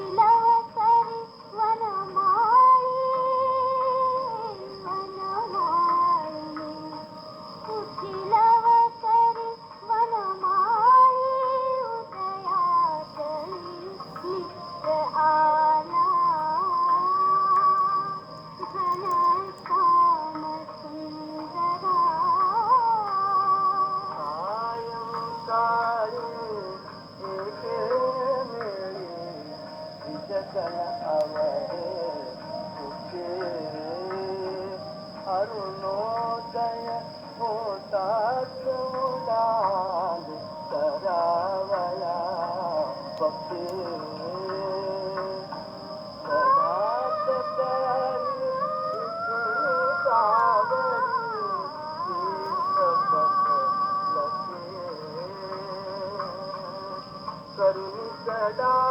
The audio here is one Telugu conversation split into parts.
ছিল அச்சகன அவரே அருணோதய போட்டாச்சு தராவளா பக்தி கருணி கடா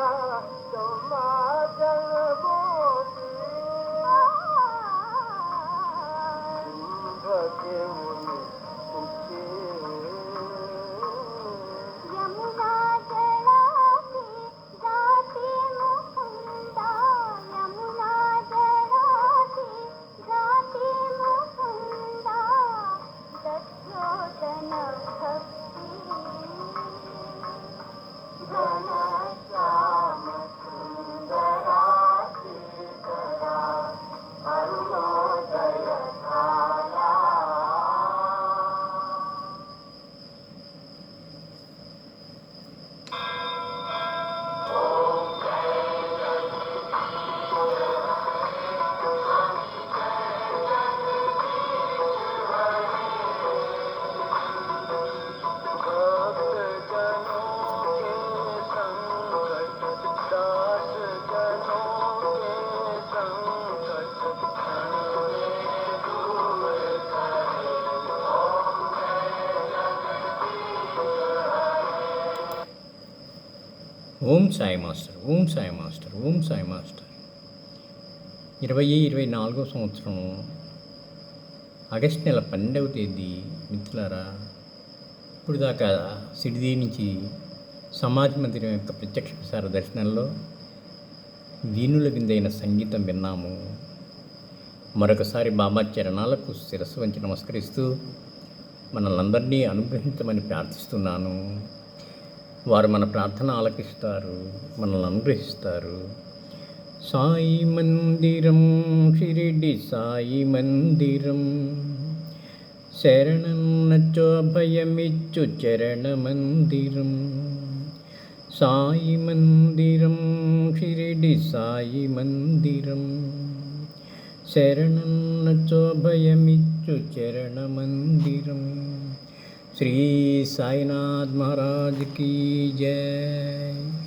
ఓం సాయి మాస్టర్ ఓం సాయి మాస్టర్ ఓం సాయి మాస్టర్. ఇరవై ఇరవై నాలుగో సంవత్సరం ఆగస్ట్ నెల పన్నెండవ తేదీ మిత్రులారా ఇప్పుడు దాకా సిడిది నుంచి సమాధి మందిరం యొక్క ప్రత్యక్ష ప్రసార దర్శనంలో వీణుల విందైన సంగీతం విన్నాము. మరొకసారి బాబా చరణాలకు శిరస్సు వంచి నమస్కరిస్తూ మనల్నందరినీ అనుగ్రహించమని ప్రార్థిస్తున్నాను. వారు మన ప్రార్థన ఆలకిస్తారు మనల్ని అనుగ్రహిస్తారు. సాయి మందిరం షిరిడి సాయి మందిరం. శరణన్నచో భయమిచ్చు చరణ మందిరం. సాయి మందిరం షిరిడి సాయి మందిరం. శరణన్నచో చరణ మందిరం. श्री साईनाथ महाराज की जय।